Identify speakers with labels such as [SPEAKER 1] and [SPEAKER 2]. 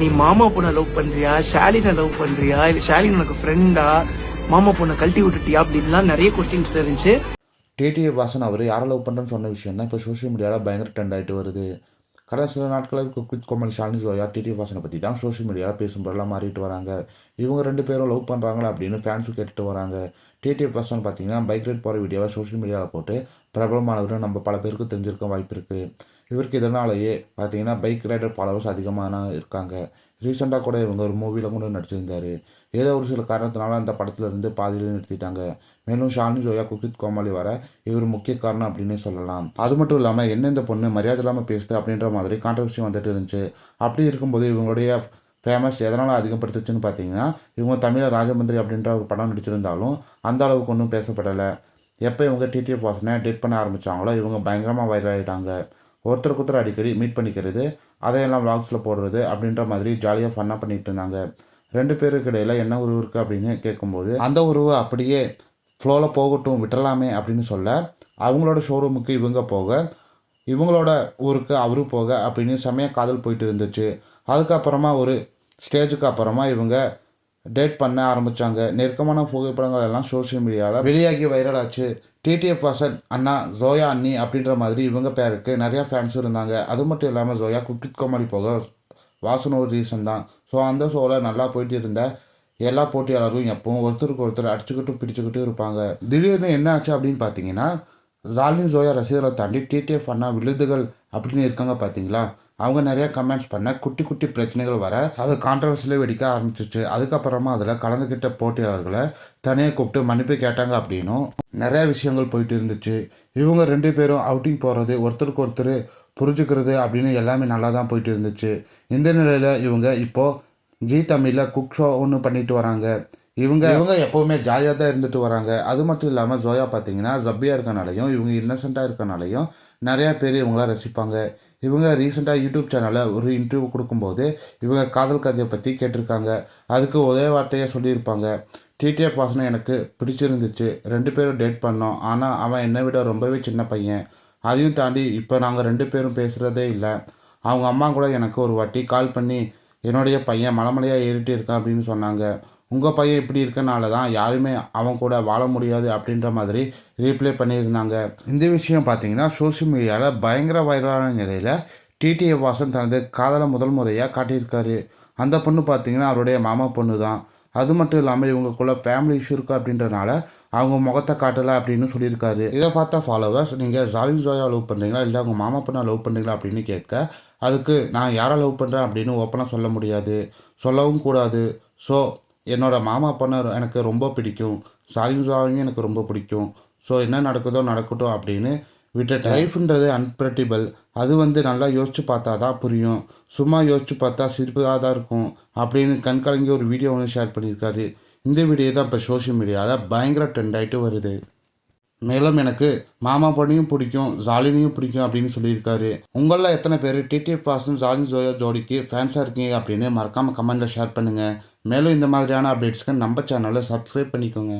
[SPEAKER 1] நீ மாமா பொண்ணை லவ் பண்றியா? ஷாலினை லவ் பண்றியா? இல்ல ஷாலின் உனக்கு ஃப்ரெண்டா மாமா பொண்ணை கழட்டி விட்டுட்டியா? அப்படின்லாம் நிறைய கொஸ்டின்ஸ் இருந்துச்சு.
[SPEAKER 2] டிடிஏ வாசன் அவர் யாரை லவ் பண்ணுறேன்னு சொன்ன விஷயம் தான் இப்போ சோஷியல் மீடியாவில் பயங்கர ட்ரெண்ட் ஆகிட்டு வருது. கடந்த சில நாட்களாக குக்வித் கோமல் ஷாலினி ஜோயா டிடிஎஃப் வாசனை பற்றி தான் சோஷியல் மீடியாவில் பேசும் மாறிட்டு வராங்க. இவங்க ரெண்டு பேரும் லவ் பண்ணுறாங்களா அப்படின்னு ஃபேன்ஸும் கேட்டுட்டு வராங்க. டிடிஎஃப் வாசன் பார்த்தீங்கன்னா பைக் ரைட் போகிற வீடியோவை சோஷியல் மீடியாவில் போட்டு பிரபலமானவரும் நம்ம பல பேருக்கு தெரிஞ்சிருக்க வாய்ப்பு இருக்குது இவருக்கு இதனாலேயே பார்த்தீங்கன்னா பைக் ரைடர் ஃபாலோவர்ஸ் அதிகமான இருக்காங்க. ரீசெண்டாக கூட இவங்க ஒரு மூவியில் கூட நடிச்சிருந்தார். ஏதோ ஒரு சில காரணத்தினால அந்த படத்தில் இருந்து பாதியிலே நிறுத்திட்டாங்க. மேலும் ஷாலினி ஜோயா குக்கித் கோமாளி வர இவர் முக்கிய காரணம் அப்படின்னே சொல்லலாம். அது மட்டும் இல்லாமல் என்ன இந்த பொண்ணு மரியாதை இல்லாமல் பேசுது அப்படின்ற மாதிரி கான்ட்ரவர்சி வந்துட்டு இருந்துச்சு. அப்படி இருக்கும்போது இவங்களுடைய ஃபேமஸ் எதனால் அதிகப்படுத்துச்சுன்னு பார்த்தீங்கன்னா இவங்க தமிழர் ராஜமந்திரி அப்படின்ற ஒரு படம் நடிச்சிருந்தாலும் அந்த அளவுக்கு ஒன்றும் பேசப்படலை. எப்போ இவங்க டிடிஎஃப் வாசனை டேட் பண்ண ஆரம்பித்தாங்களோ இவங்க பயங்கரமாக வைரல் ஆகிட்டாங்க ஒருத்தருக்கு ஒருத்தர் அடிக்கடி மீட் பண்ணிக்கிறது அதையெல்லாம் vlogsல போடுறது அப்படின்ற மாதிரி ஜாலியாக ஃபன்னாக பண்ணிட்டு இருந்தாங்க. ரெண்டு பேருக்கு இடையில் என்ன உருவு இருக்குது அப்படின்னு கேட்கும்போது அந்த உருவு அப்படியே ஃப்ளோவில் போகட்டும் விட்டுறலாமே அப்படின்னு சொல்ல அவங்களோட ஷோரூமுக்கு இவங்க போக இவங்களோட ஊருக்கு அவரு போக அப்படின்னு செம்மையாக காதல் போயிட்டு இருந்துச்சு. அதுக்கப்புறமா ஒரு ஸ்டேஜுக்கு அப்புறமா இவங்க டேட் பண்ண ஆரம்பித்தாங்க நெருக்கமான புகைப்படங்கள் எல்லாம் சோஷியல் மீடியாவில் வெளியாகி வைரல் ஆச்சு. டிடிஎஃப் வாசன் அண்ணா ஜோயா அண்ணி அப்படின்ற மாதிரி இவங்க பேருக்கு நிறையா ஃபேன்ஸும் இருந்தாங்க. அது மட்டும் இல்லாமல் ஜோயா குக்கிட் கோமாளி போக வாசன் ஒரு ரீசன் தான். ஸோ அந்த ஷோவில் நல்லா போயிட்டு இருந்த எல்லா போட்டியாளரும் எப்பவும் ஒருத்தருக்கு ஒருத்தர் அடிச்சுக்கிட்டும் பிடிச்சுக்கிட்டும் இருப்பாங்க. திடீர்னு என்ன ஆச்சு அப்படின்னு பார்த்தீங்கன்னா ஜாலின் ஜோயா ரசிகர்களை தாண்டி டிடிஎஃப் அண்ணா விழுதுகள் அப்படின்னு இருக்காங்க பார்த்தீங்களா அவங்க நிறைய கமெண்ட்ஸ் பண்ண குட்டி குட்டி பிரச்சனைகள் வர அது கான்ட்ரவர்சியில் வெடிக்க ஆரம்பிச்சிச்சு அதுக்கப்புறமா அதில் கலந்துக்கிட்ட போட்டியாளர்களை தனியாக கூப்பிட்டு மன்னிப்பு கேட்டாங்க அப்படின்னும் நிறைய விஷயங்கள் போயிட்டு இருந்துச்சு. இவங்க ரெண்டு பேரும் அவுட்டிங் போகிறது ஒருத்தருக்கு ஒருத்தர் புரிஞ்சுக்கிறது அப்படின்னு எல்லாமே நல்லா தான் போயிட்டு இருந்துச்சு. இந்த நிலையில் இவங்க இப்போது ஜி தமிழில் குக் ஷோ ஒன்று பண்ணிட்டு வராங்க. இவங்க இவங்க எப்போவுமே ஜாலியாக தான் இருந்துட்டு வராங்க. அது மட்டும் இல்லாமல் ஜோயா பார்த்தீங்கன்னா ஜப்பியாக இருக்கனாலையும் இவங்க இன்னசென்ட்டாக இருக்கனாலையும் நிறையா பேர் இவங்களாம் ரசிப்பாங்க. இவங்க ரீசெண்டாக யூடியூப் சேனலில் ஒரு இன்டர்வியூ கொடுக்கும்போது இவங்க காதல் கதையை பற்றி கேட்டிருக்காங்க. அதுக்கு ஒரே வார்த்தையாக சொல்லியிருப்பாங்க. டிடிஎஃப் வாசனை எனக்கு பிடிச்சிருந்துச்சு. ரெண்டு பேரும் டேட் பண்ணோம். ஆனால் அவன் என்னை விட ரொம்பவே சின்ன பையன். அதையும் தாண்டி இப்போ நாங்கள் ரெண்டு பேரும் பேசுகிறதே இல்லை. அவங்க அம்மா கூட எனக்கு ஒரு வாட்டி கால் பண்ணி என்னுடைய பையன் மலைமலையாக ஏறிட்டு இருக்கான் அப்படின்னு சொன்னாங்க. உங்கள் பையன் இப்படி இருக்கனால தான் யாருமே அவன் கூட வாழ முடியாது அப்படின்ற மாதிரி ரீப்ளே பண்ணியிருந்தாங்க. இந்த விஷயம் பார்த்தீங்கன்னா சோஷியல் மீடியாவில் பயங்கர வைரலான நிலையில் டிடிஏ வாசன் தனது காதலை முதல் முறையாக காட்டியிருக்காரு. அந்த பொண்ணு பார்த்தீங்கன்னா அவருடைய மாமா பொண்ணு தான் அது மட்டும் இல்லாமல் இவங்களுக்குள்ள ஃபேமிலி இஷ்யூ இருக்குது அப்படின்றனால அவங்க முகத்தை காட்டலை அப்படின்னு சொல்லியிருக்காரு. இதை பார்த்த ஃபாலோவர்ஸ் நீங்கள் ஜாலின் ஜோயா லவ் பண்ணுறீங்களா இல்லை அவங்க மாமா பொண்ணை லவ் பண்ணுறீங்களா அப்படின்னு கேட்க அதுக்கு நான் யாரை லவ் பண்ணுறேன் அப்படின்னு ஓப்பனாக சொல்ல முடியாது. சொல்லவும் கூடாது. ஸோ என்னோட மாமா பொண்ணை எனக்கு ரொம்ப பிடிக்கும். சாயும் ஜோயாவையும் எனக்கு ரொம்ப பிடிக்கும். ஸோ என்ன நடக்குதோ நடக்கட்டும் அப்படின்னு விட்டுட்டு லைஃப்ன்றது அன்பிரடிபிள் அது வந்து நல்லா யோசிச்சு பார்த்தா தான் புரியும். சும்மா யோசிச்சு பார்த்தா சிரிப்பாக தான் இருக்கும் அப்படின்னு கண்கலங்கி ஒரு வீடியோ ஒன்று ஷேர் பண்ணியிருக்காரு. இந்த வீடியோ தான் இப்போ சோஷியல் மீடியாவில் பயங்கர ட்ரெண்ட் ஆகிட்டு வருது. மேலும் எனக்கு மாமா பொண்ணையும் பிடிக்கும் ஜாலினியும் பிடிக்கும் அப்படின்னு சொல்லியிருக்காரு. உங்களில் எத்தனை பேர்? டிடிஎஃப் பாசன் ஜாலின் ஜோயா ஜோடிக்கு ஃபேன்ஸாக இருக்கீங்க அப்படின்னு மறக்காமல் கமெண்ட்டில் ஷேர் பண்ணுங்கள் மேலும் இந்த மாதிரியான அப்டேட்ஸ்க்கு நம்ம சேனலை சப்ஸ்கிரைப் பண்ணிக்கோங்க.